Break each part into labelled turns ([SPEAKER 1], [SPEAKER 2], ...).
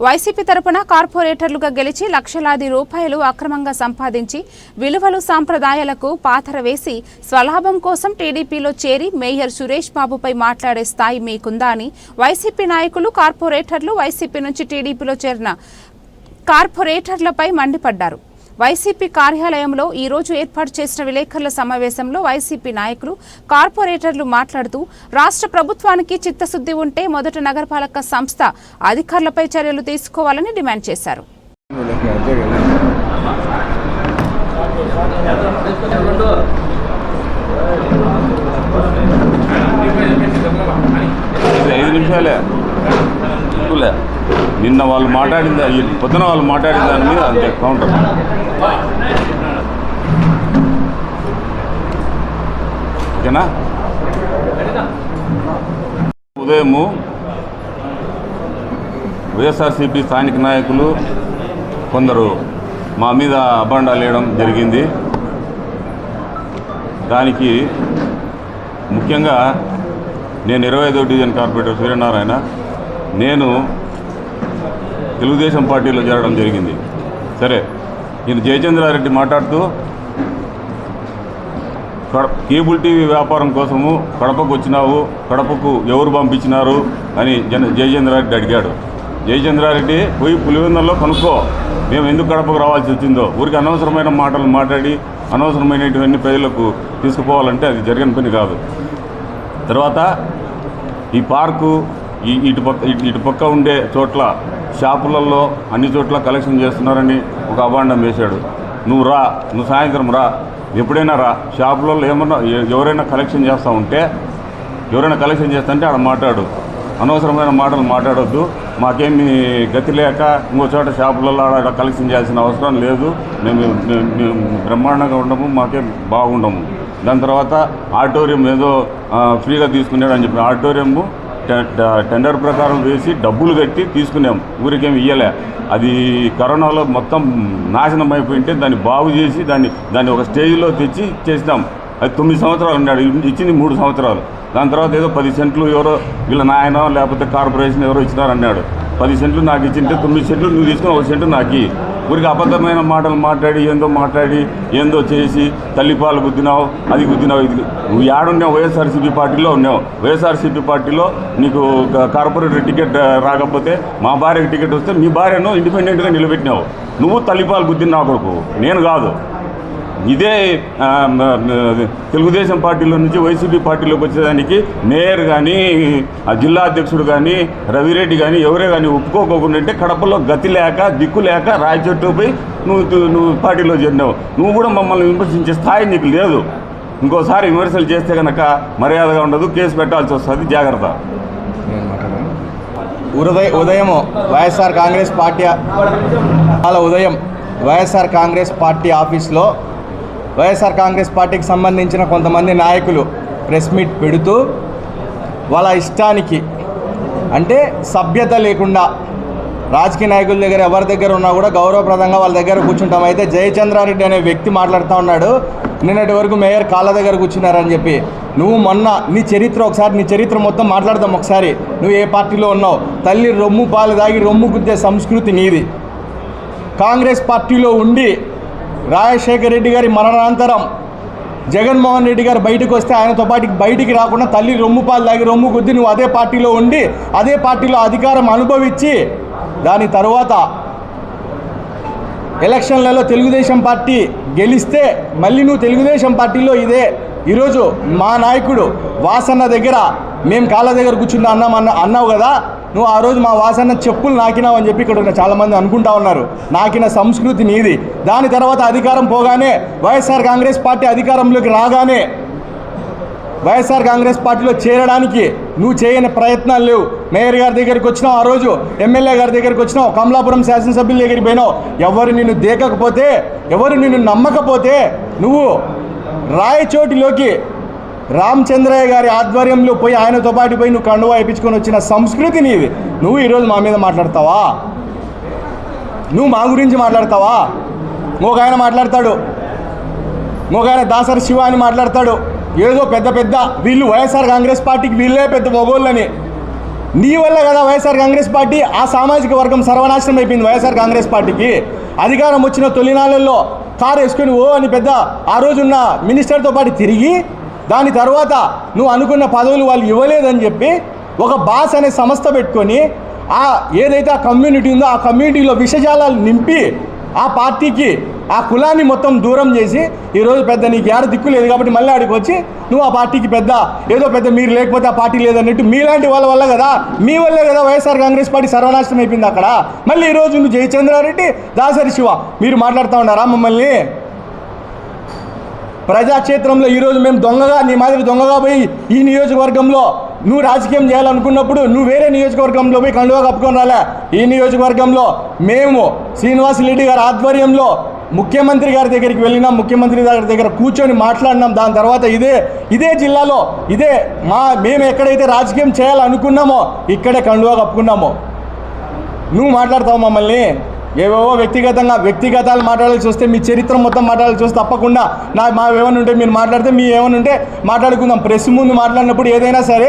[SPEAKER 1] YCP తరపున కార్పొరేటర్లుగా గెలిచి లక్షలాది రూపాయలు అక్రమంగా సంపాదించి విలువలు సాంప్రదాయాలకు పాతర వేసి స్వలాభం కోసం టీడీపీలో చేరి మేయర్ సురేష్ బాబుపై మాట్లాడే స్థాయి మీకుందా అని వైసీపీ నాయకులు కార్పొరేటర్లు వైసీపీ నుంచి టీడీపీలో చేరిన కార్పొరేటర్లపై మండిపడ్డారు. వైసీపీ కార్యాలయంలో ఈ రోజు ఏర్పాటు చేసిన విలేకరుల సమావేశంలో వైసీపీ నాయకులు కార్పొరేటర్లు మాట్లాడుతూ రాష్ట్ర ప్రభుత్వానికి చిత్తశుద్ధి ఉంటే మొదట నగరపాలక సంస్థ అధికారులపై చర్యలు తీసుకోవాలని డిమాండ్ చేశారు.
[SPEAKER 2] ఐదు నిమిషాలే. ఎక్కువలే నిన్న వాళ్ళు మాట్లాడింది? పొద్దున వాళ్ళు మాట్లాడిన దాని మీద అంతే కౌంటర్. ఓకేనా? ఉదయము వైఎస్ఆర్సీపీ స్థానిక నాయకులు కొందరు మా మీద అబాండాలు వేయడం జరిగింది. దానికి ముఖ్యంగా నేను ఇరవై ఐదో డివిజన్ కార్పొరేటర్ సూర్యనారాయణ నేను తెలుగుదేశం పార్టీలో చేరడం జరిగింది. సరే నేను జయచంద్రారెడ్డి మాట్లాడుతూ కడ కేబుల్ టీవీ వ్యాపారం కోసము కడపకు వచ్చినావు కడపకు ఎవరు పంపించినారు అని జన జయచంద్రారెడ్డి అడిగాడు. జయచంద్రారెడ్డి పోయి పులివెందుల్లో కనుక్కో మేము ఎందుకు కడపకు రావాల్సి వచ్చిందో. ఊరికి అనవసరమైన మాటలు మాట్లాడి అనవసరమైనటువంటి ప్రజలకు తీసుకుపోవాలంటే అది జరిగిన పని కాదు. తర్వాత ఈ పార్కు ఈ ఇటు పక్క ఇటు పక్క ఉండే చోట్ల షాపులలో అన్ని చోట్ల కలెక్షన్ చేస్తున్నారని ఒక అభాండం వేశాడు. నువ్వు రా నువ్వు సాయంత్రం రా ఎప్పుడైనా రా. షాపులలో ఏమన్నా ఎవరైనా కలెక్షన్ చేస్తూ ఉంటే ఎవరైనా కలెక్షన్ చేస్తుంటే ఆడ మాట్లాడు. అనవసరమైన మాటలు మాట్లాడొద్దు. మాకేమి గతి లేక ఇంకో చోట షాపులలో ఆడ కలెక్షన్ చేయాల్సిన అవసరం లేదు. మేము మేము మేము బ్రహ్మాండంగా ఉండము మాకేం బాగుండము. దాని తర్వాత ఆడిటోరియం ఏదో ఫ్రీగా తీసుకున్నాడు అని చెప్పి ఆడిటోరియము టెండర్ ప్రకారం వేసి డబ్బులు కట్టి తీసుకున్నాం. ఊరికేమి ఇయ్యలే. అది కరోనాలో మొత్తం నాశనం అయిపోయింటే దాన్ని బాగు చేసి దాన్ని దాన్ని ఒక స్టేజ్లో తెచ్చి చేసినాం. అది తొమ్మిది సంవత్సరాలు ఉన్నాడు. ఇచ్చింది మూడు సంవత్సరాలు. దాని తర్వాత ఏదో పది సెంట్లు ఎవరో వీళ్ళ నాయన లేకపోతే కార్పొరేషన్ ఎవరో ఇచ్చినారన్నాడు. పది సెంట్లు నాకు ఇచ్చింటే తొమ్మిది సెంట్లు నువ్వు తీసుకుని ఒక సెంటు నాకు ఊరికి అబద్ధమైన మాటలు మాట్లాడి ఏందో మాట్లాడి ఏందో చేసి తల్లిపాలు గుద్దినావు అది గుద్దినావు ఇది నువ్వు ఏడున్నావు వైఎస్ఆర్సీపీ పార్టీలో ఉన్నావు. వైఎస్ఆర్సీపీ పార్టీలో నీకు కార్పొరేటర్ టికెట్ రాకపోతే మా భార్యకి టికెట్ వస్తే మీ భార్యను ఇండిపెండెంట్గా నిలబెట్టినావు. నువ్వు తల్లిపాలు గుద్దిన కొడుకు నేను కాదు. ఇదే తెలుగుదేశం పార్టీలో నుంచి వైసీపీ పార్టీలోకి వచ్చేదానికి మేయర్ కానీ ఆ జిల్లా అధ్యక్షుడు కానీ రవిరెడ్డి కానీ ఎవరే కానీ ఒప్పుకోకుండా అంటే కడపలో గతి లేక దిక్కు లేక రాయచెట్టుపై నువ్వు నువ్వు పార్టీలో చేరినావు. నువ్వు కూడా మమ్మల్ని విమర్శించే స్థాయి నీకు లేదు. ఇంకోసారి విమర్శలు చేస్తే కనుక మర్యాదగా ఉండదు కేసు పెట్టాల్సి వస్తుంది. జాగ్రత్త.
[SPEAKER 3] ఉదయ ఉదయం వైఎస్ఆర్ కాంగ్రెస్ పార్టీ వాళ్ళ ఉదయం వైఎస్ఆర్ కాంగ్రెస్ పార్టీ ఆఫీస్లో వైఎస్ఆర్ కాంగ్రెస్ పార్టీకి సంబంధించిన కొంతమంది నాయకులు ప్రెస్ మీట్ పెడుతూ వాళ్ళ ఇష్టానికి అంటే సభ్యత లేకుండా రాజకీయ నాయకుల దగ్గర ఎవరి దగ్గర ఉన్నా కూడా గౌరవప్రదంగా వాళ్ళ దగ్గర కూర్చుంటాం. అయితే జయచంద్రారెడ్డి అనే వ్యక్తి మాట్లాడుతూ ఉన్నాడు. నిన్నటి వరకు మేయర్ కాళ్ళ దగ్గర కూర్చున్నారని చెప్పి. నువ్వు మొన్న నీ చరిత్ర ఒకసారి నీ చరిత్ర మొత్తం మాట్లాడదాం ఒకసారి. నువ్వు ఏ పార్టీలో ఉన్నావు? తల్లి రొమ్ము పాలు దాగి రొమ్ము గుద్దే సంస్కృతి నీది. కాంగ్రెస్ పార్టీలో ఉండి రాజశేఖర రెడ్డి గారి మరణానంతరం జగన్మోహన్ రెడ్డి గారు బయటకు వస్తే ఆయనతో పాటు బయటికి రాకుండా తల్లి రొమ్ము పాలు రొమ్ము గుద్ది నువ్వు అదే పార్టీలో ఉండి అదే పార్టీలో అధికారం అనుభవించి దాని తర్వాత ఎలక్షన్లలో తెలుగుదేశం పార్టీ గెలిస్తే మళ్ళీ నువ్వు తెలుగుదేశం పార్టీలో ఇదే. ఈరోజు మా నాయకుడు వాసన్న దగ్గర మేము కాళ్ళ దగ్గర కూర్చుని అన్నాం అన్న అన్నావు కదా నువ్వు ఆ రోజు మా వాసన్న చెప్పులు నాకినావు అని చెప్పి ఇక్కడ చాలామంది అనుకుంటా ఉన్నారు. నాకిన సంస్కృతి నీది. దాని తర్వాత అధికారం పోగానే వైఎస్ఆర్ కాంగ్రెస్ పార్టీ అధికారంలోకి రాగానే వైఎస్ఆర్ కాంగ్రెస్ పార్టీలో చేరడానికి నువ్వు చేయని ప్రయత్నాలు లేవు. మేయర్ గారి దగ్గరికి వచ్చినావు ఆ రోజు ఎమ్మెల్యే గారి దగ్గరికి వచ్చినావు కమలాపురం శాసనసభ్యుల దగ్గరికి పోయినావు. ఎవరు నిన్ను దేకకపోతే ఎవరు నిన్ను నమ్మకపోతే నువ్వు రాయచోటిలోకి రామచంద్రయ్య గారి ఆధ్వర్యంలో పోయి ఆయనతో పాటు పోయి నువ్వు కండువా వేయించుకొని వచ్చిన సంస్కృతి నీది నువ్వు ఈరోజు మా మీద మాట్లాడతావా? నువ్వు మా గురించి మాట్లాడతావా? ఒక ఆయన మాట్లాడతాడు. ఒక ఆయన దాసరి శివ అని మాట్లాడతాడు. ఏదో పెద్ద పెద్ద వీళ్ళు వైఎస్ఆర్ కాంగ్రెస్ పార్టీకి వీళ్ళే పెద్ద మొగోళ్ళని. నీ వల్ల కదా వైఎస్ఆర్ కాంగ్రెస్ పార్టీ ఆ సామాజిక వర్గం సర్వనాశనం అయిపోయింది వైఎస్ఆర్ కాంగ్రెస్ పార్టీకి. అధికారం వచ్చిన తొలినాళ్ళల్లో కారు వేసుకొని ఓ అని పెద్ద ఆ రోజున్న మినిస్టర్తో పాటు తిరిగి దాని తర్వాత నువ్వు అనుకున్న పదవులు వాళ్ళు ఇవ్వలేదని చెప్పి ఒక బాస్ అనే సంస్థ పెట్టుకొని ఆ ఏదైతే ఆ కమ్యూనిటీ ఉందో ఆ కమ్యూనిటీలో విషజాలాలు నింపి ఆ పార్టీకి ఆ కులాన్ని మొత్తం దూరం చేసి ఈరోజు పెద్ద నీకు యాడ దిక్కు లేదు కాబట్టి మళ్ళీ ఆడికి వచ్చి నువ్వు ఆ పార్టీకి పెద్ద ఏదో పెద్ద మీరు లేకపోతే ఆ పార్టీ లేదన్నట్టు మీలాంటి వాళ్ళ వల్ల కదా మీ వల్లే కదా వైఎస్ఆర్ కాంగ్రెస్ పార్టీ సర్వనాశనం అయిపోయింది అక్కడ. మళ్ళీ ఈరోజు నువ్వు జయచంద్రారెడ్డి దాసరి శివ. మీరు మాట్లాడుతూ ఉన్నారా మమ్మల్ని? ప్రజాక్షేత్రంలో ఈరోజు మేము దొంగగా నీ మాదిరి దొంగగా పోయి ఈ నియోజకవర్గంలో నువ్వు రాజకీయం చేయాలనుకున్నప్పుడు నువ్వు వేరే నియోజకవర్గంలో పోయి కండువా కప్పుకొని రాలే. ఈ నియోజకవర్గంలో మేము శ్రీనివాస్ రెడ్డి గారి ఆధ్వర్యంలో ముఖ్యమంత్రి గారి దగ్గరికి వెళ్ళినాం ముఖ్యమంత్రి గారి దగ్గర కూర్చొని మాట్లాడినాం. దాని తర్వాత ఇదే ఇదే జిల్లాలో ఇదే మా మేము ఎక్కడైతే రాజకీయం చేయాలనుకున్నామో ఇక్కడే కండువా కప్పుకున్నామో. నువ్వు మాట్లాడతావు మమ్మల్ని? ఏవేవో వ్యక్తిగతంగా వ్యక్తిగతాలు మాట్లాడాల్సి వస్తే మీ చరిత్ర మొత్తం మాట్లాడాల్సి వస్తే తప్పకుండా నా మా ఏమైనా ఉంటే మీరు మాట్లాడితే మీ ఏమైనా ఉంటే మాట్లాడుకుందాం. ప్రెస్ ముందు మాట్లాడినప్పుడు ఏదైనా సరే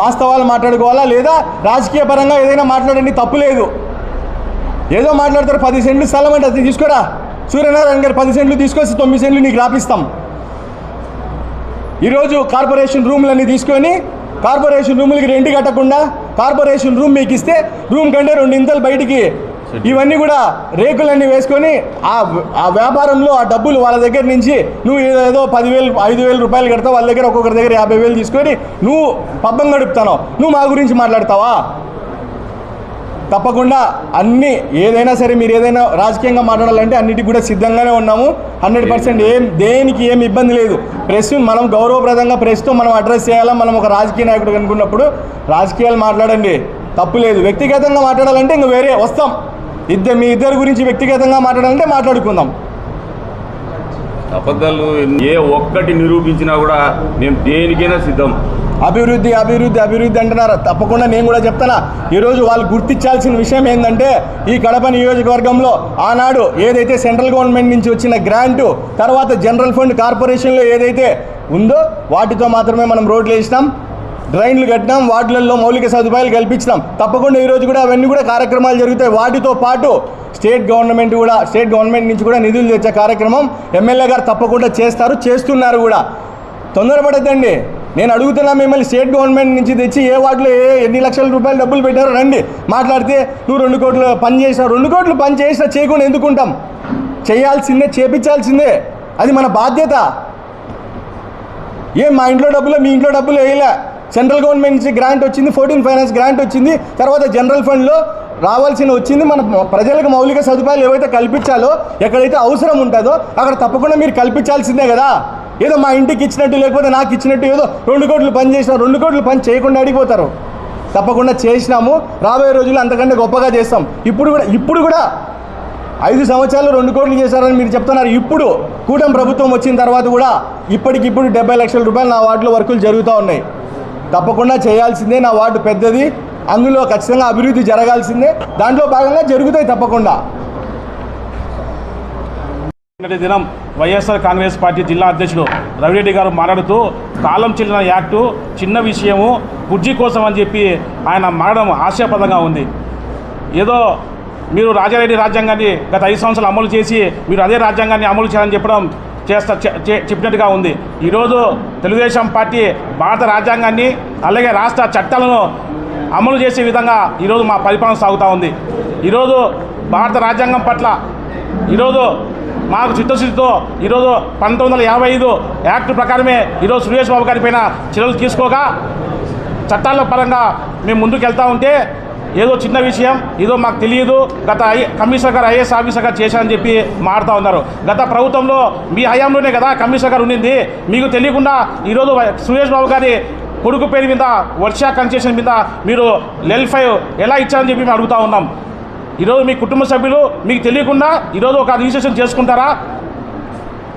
[SPEAKER 3] వాస్తవాలు మాట్లాడుకోవాలా లేదా రాజకీయ పరంగా ఏదైనా మాట్లాడండి తప్పు లేదు. ఏదో మాట్లాడతారు పది సెంట్లు స్థలం అంటే అది తీసుకోరా? సూర్యనారాయణ గారు పది సెంట్లు తీసుకొచ్చి తొమ్మిది సెంట్లు నీకు రాపిస్తాం. ఈరోజు కార్పొరేషన్ రూమ్లన్నీ తీసుకొని కార్పొరేషన్ రూములకి రెంట్ కట్టకుండా కార్పొరేషన్ రూమ్ మీకు ఇస్తే రూమ్ కంటే రెండు ఇంతలు బయటికి ఇవన్నీ కూడా రేకులన్నీ వేసుకొని ఆ ఆ వ్యాపారంలో ఆ డబ్బులు వాళ్ళ దగ్గర నుంచి నువ్వు ఏదో ఏదో పదివేలు ఐదు వేల రూపాయలు కడతావు వాళ్ళ దగ్గర ఒక్కొక్కరి దగ్గర యాభై వేలు తీసుకొని నువ్వు పబ్బం గడుపుతావు నువ్వు మా గురించి మాట్లాడతావా? తప్పకుండా అన్ని ఏదైనా సరే మీరు ఏదైనా రాజకీయంగా మాట్లాడాలంటే అన్నిటికి కూడా సిద్ధంగానే ఉన్నాము. హండ్రెడ్ పర్సెంట్ ఏం దేనికి ఏం ఇబ్బంది లేదు. ప్రెస్ మనం గౌరవప్రదంగా ప్రెస్తో మనం అడ్రస్ చేయాలా? మనం ఒక రాజకీయ నాయకుడు అనుకున్నప్పుడు రాజకీయాలు మాట్లాడండి. తప్పు లేదు. వ్యక్తిగతంగా మాట్లాడాలంటే ఇంక వేరే వస్తాం. ఇద్దరు మీ ఇద్దరు గురించి వ్యక్తిగతంగా మాట్లాడాలంటే మాట్లాడుకుందాం.
[SPEAKER 2] అబద్ధాలు ఏ ఒక్కటి నిరూపించినా కూడా మేము దేనికైనా సిద్ధం.
[SPEAKER 3] అభివృద్ధి అభివృద్ధి అభివృద్ధి అంటున్నారు. తప్పకుండా నేను కూడా చెప్తానా. ఈరోజు వాళ్ళు గుర్తించాల్సిన విషయం ఏంటంటే ఈ కడప నియోజకవర్గంలో ఆనాడు ఏదైతే సెంట్రల్ గవర్నమెంట్ నుంచి వచ్చిన గ్రాంటు తర్వాత జనరల్ ఫండ్ కార్పొరేషన్లో ఏదైతే ఉందో వాటితో మాత్రమే మనం రోడ్లు వేసినాం. డ్రైన్లు కట్టినాం వాటిలలో మౌలిక సదుపాయాలు కల్పించినాం. తప్పకుండా ఈరోజు కూడా అవన్నీ కూడా కార్యక్రమాలు జరుగుతాయి. వాటితో పాటు స్టేట్ గవర్నమెంట్ కూడా స్టేట్ గవర్నమెంట్ నుంచి కూడా నిధులు తెచ్చే కార్యక్రమం ఎమ్మెల్యే గారు తప్పకుండా చేస్తారు చేస్తున్నారు కూడా. తొందరపడద్దండి. నేను అడుగుతున్నా మిమ్మల్ని స్టేట్ గవర్నమెంట్ నుంచి తెచ్చి ఏ వాటిలో ఏ ఎన్ని లక్షల రూపాయలు డబ్బులు పెట్టారో రండి. మాట్లాడితే నువ్వు రెండు కోట్లు పని చేసినా రెండు కోట్లు పని చేసినా చేయకుండా ఎందుకుంటాం? చేయాల్సిందే చేపించాల్సిందే. అది మన బాధ్యత. ఏం మా ఇంట్లో డబ్బులు మీ ఇంట్లో డబ్బులు వేయలే. సెంట్రల్ గవర్నమెంట్ నుంచి గ్రాంట్ వచ్చింది ఫోర్టీన్ ఫైనాన్స్ గ్రాంట్ వచ్చింది. తర్వాత జనరల్ ఫండ్లో రావాల్సిన వచ్చింది. మన ప్రజలకు మౌలిక సదుపాయాలు ఏవైతే కల్పించాలో ఎక్కడైతే అవసరం ఉంటుందో అక్కడ తప్పకుండా మీరు కల్పించాల్సిందే కదా. ఏదో మా ఇంటికి ఇచ్చినట్టు లేకపోతే నాకు ఇచ్చినట్టు ఏదో రెండు కోట్లు పని చేసిన రెండు కోట్లు పని చేయకుండా అడిగిపోతారు తప్పకుండా చేసినాము. రాబోయే రోజుల్లో అంతకంటే గొప్పగా చేస్తాం. ఇప్పుడు కూడా ఇప్పుడు కూడా ఐదు సంవత్సరాలు రెండు కోట్లు చేశారని మీరు చెప్తున్నారు. ఇప్పుడు కూటమి ప్రభుత్వం వచ్చిన తర్వాత కూడా ఇప్పటికిప్పుడు డెబ్బై లక్షల రూపాయలు నా వార్డులో వర్కులు జరుగుతూ ఉన్నాయి. తప్పకుండా చేయాల్సిందే నా వార్డు పెద్దది. అందులో ఖచ్చితంగా అభివృద్ధి జరగాల్సిందే. దాంట్లో భాగంగా జరుగుతాయి తప్పకుండా.
[SPEAKER 4] నిన్నటి దినం వైఎస్ఆర్ కాంగ్రెస్ పార్టీ జిల్లా అధ్యక్షుడు రవిరెడ్డి గారు మాట్లాడుతూ కాలం చెల్లిన యాక్టు చిన్న విషయము కుర్జీ కోసం అని చెప్పి ఆయన మారడం ఆశాపదంగా ఉంది. ఏదో మీరు రాజారెడ్డి రాజ్యాంగాన్ని గత ఐదు సంవత్సరాలు అమలు చేసి మీరు అదే రాజ్యాంగాన్ని అమలు చేయాలని చెప్పడం చేస్తా చె- చెప్పినట్టుగా ఉంది. ఈరోజు తెలుగుదేశం పార్టీ భారత రాజ్యాంగాన్ని అలాగే రాష్ట్ర చట్టాలను అమలు చేసే విధంగా ఈరోజు మా పరిపాలన సాగుతూ ఉంది. ఈరోజు భారత రాజ్యాంగం పట్ల ఈరోజు మాకు చిత్తశుద్ధితో ఈరోజు పంతొమ్మిది వందల యాభై ఐదు యాక్ట్ ప్రకారమే ఈరోజు సురేష్ బాబు గారి పైన చర్యలు తీసుకోగా చట్టాల పరంగా మేము ముందుకు వెళ్తూ ఉంటే ఏదో చిన్న విషయం ఏదో మాకు తెలియదు గత కమిషనర్ గారు ఐఏఎస్ ఆఫీసర్ గారు చేశారని చెప్పి మాడుతూ ఉన్నారు. గత ప్రభుత్వంలో మీ హయాంలోనే కదా కమిషనర్ గారు ఉండింది. మీకు తెలియకుండా ఈరోజు సురేష్ బాబు గారి కొడుకు పేరు మీద వర్షా కన్సెషన్ మీద మీరు లెల్ ఫైవ్ ఎలా ఇచ్చారని చెప్పి మేము అడుగుతా ఉన్నాం. ఈరోజు మీ కుటుంబ సభ్యులు మీకు తెలియకుండా ఈరోజు ఒక రిజిస్ట్రేషన్ చేసుకుంటారా?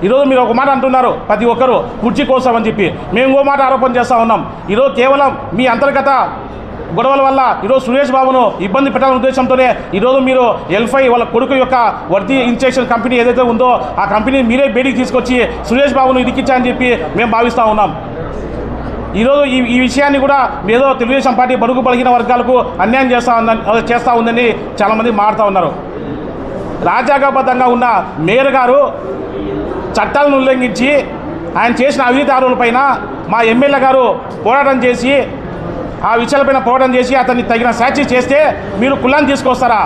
[SPEAKER 4] ఈరోజు మీరు ఒక మాట అంటున్నారు ప్రతి ఒక్కరు కుర్చీ కోసం అని చెప్పి. మేము ఇంకో మాట ఆరోపణ చేస్తూ ఉన్నాం. ఈరోజు కేవలం మీ అంతర్గత గొడవల వల్ల ఈరోజు సురేష్ బాబును ఇబ్బంది పెట్టాలనే ఉద్దేశంతోనే ఈరోజు మీరు ఎల్ఫై వాళ్ళ కొడుకు యొక్క వర్తి ఇన్స్టేషన్ కంపెనీ ఏదైతే ఉందో ఆ కంపెనీ మీరే బయటికి తీసుకొచ్చి సురేష్ బాబును ఇదికిచ్చారని చెప్పి మేము భావిస్తూ ఉన్నాం. ఈరోజు ఈ ఈ విషయాన్ని కూడా ఏదో తెలుగుదేశం పార్టీ బడుగు బలిగిన వర్గాలకు అన్యాయం చేస్తూ ఉందని చేస్తూ ఉందని చాలామంది మాడుతూ ఉన్నారు. రాజ్యాంగబద్ధంగా ఉన్న మేయర్ గారు చట్టాలను ఉల్లంఘించి ఆయన చేసిన అవినీతి ఆరోపణలపైన మా ఎమ్మెల్యే గారు పోరాటం చేసి ఆ విషయాలపైన పోరాటం చేసి అతన్ని తగిన సాక్షి చేస్తే మీరు కులాన్ని తీసుకొస్తారా?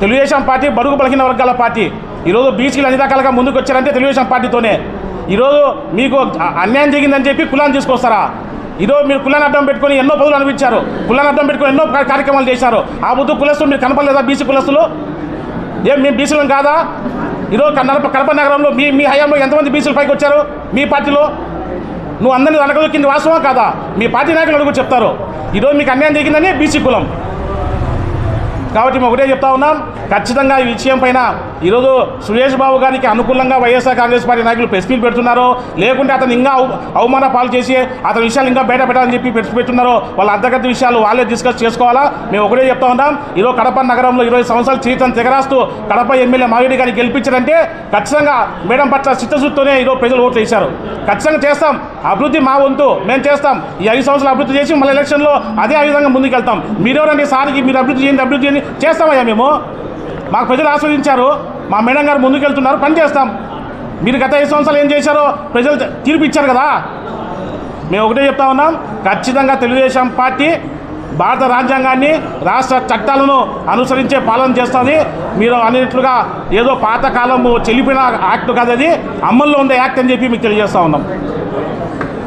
[SPEAKER 4] తెలుగుదేశం పార్టీ బడుగు పలికిన వర్గాల పార్టీ. ఈరోజు బీసీలు అన్ని రకాలుగా ముందుకు వచ్చారంటే తెలుగుదేశం పార్టీతోనే. ఈరోజు మీకు అన్యాయం జరిగిందని చెప్పి కులాన్ని తీసుకొస్తారా? ఈరోజు మీరు కులాన్ని అడ్డం పెట్టుకొని ఎన్నో పదవులు అనిపించారు కులాన్ని అడ్డం పెట్టుకొని ఎన్నో కార్యక్రమాలు చేశారు. ఆ బుద్ధు కులస్తులు మీరు కనపడలేదా బీసీ కులస్తులు? ఏం మేము బీసీలం కాదా? ఈరోజు కడప కడప నగరంలో మీ మీ హయాంలో ఎంతమంది బీసీలు పైకి వచ్చారు? మీ పార్టీలో? నువ్వు అందరినీ అనగదొక్కింది వాస్తవం కాదా? మీ పార్టీ నాయకులు అడుగు చెప్తారు. ఈరోజు మీకు అన్యాయం జరిగిందని బీసీ కులం. కాబట్టి మేము ఒకటే చెప్తా ఉన్నాం. ఖచ్చితంగా ఈ విషయం పైన ఈరోజు సురేష్ బాబు గారికి అనుకూలంగా వైఎస్ఆర్ కాంగ్రెస్ పార్టీ నాయకులు ప్రెస్ మీట్ పెడుతున్నారో లేకుంటే అతను ఇంకా అవమాన పాలు చేసి అతని విషయాలు ఇంకా బయట పెట్టాలని చెప్పి ప్రెస్ పెట్టున్నారో వాళ్ళ అంతర్గత విషయాలు వాళ్ళే డిస్కస్ చేసుకోవాలా? మేము ఒకటే చెప్తా ఉన్నాం ఈరోజు కడప నగరంలో ఇరవై సంవత్సరాల చరిత్రను తెగరాస్తూ కడప ఎమ్మెల్యే మావిడి గారిని గెలిపించారంటే ఖచ్చితంగా మేడం పట్ల చిత్తశుద్ధితోనే ఈరోజు ప్రజలు ఓట్లు వేశారు. ఖచ్చితంగా చేస్తాం. అభివృద్ధి మా వంతు మేము చేస్తాం. ఈ ఐదు సంవత్సరాలు అభివృద్ధి చేసి మళ్ళీ ఎలక్షన్లో అదే ఆ విధంగా ముందుకెళ్తాం. మీరెవరండి? సార్కి మీరు అభివృద్ధి చేయండి అభివృద్ధి చేయండి. చేస్తామయ్యా మేము? మాకు ప్రజలు ఆస్వాదించారు. మా మేడం గారు ముందుకెళ్తున్నారు. పని చేస్తాం. మీరు గత ఐదు సంవత్సరాలు ఏం చేశారో ప్రజలు తీర్పు ఇచ్చారు కదా. మేము ఒకటే చెప్తా ఉన్నాం. ఖచ్చితంగా తెలుగుదేశం పార్టీ భారత రాజ్యాంగాన్ని రాష్ట్ర చట్టాలను అనుసరించే పాలన చేస్తుంది. మీరు అన్నిట్లుగా ఏదో పాతకాలం చెల్లిపోయిన యాక్ట్ కాదు అది అమల్లో ఉండే యాక్ట్ అని చెప్పి మీకు తెలియజేస్తూ ఉన్నాం.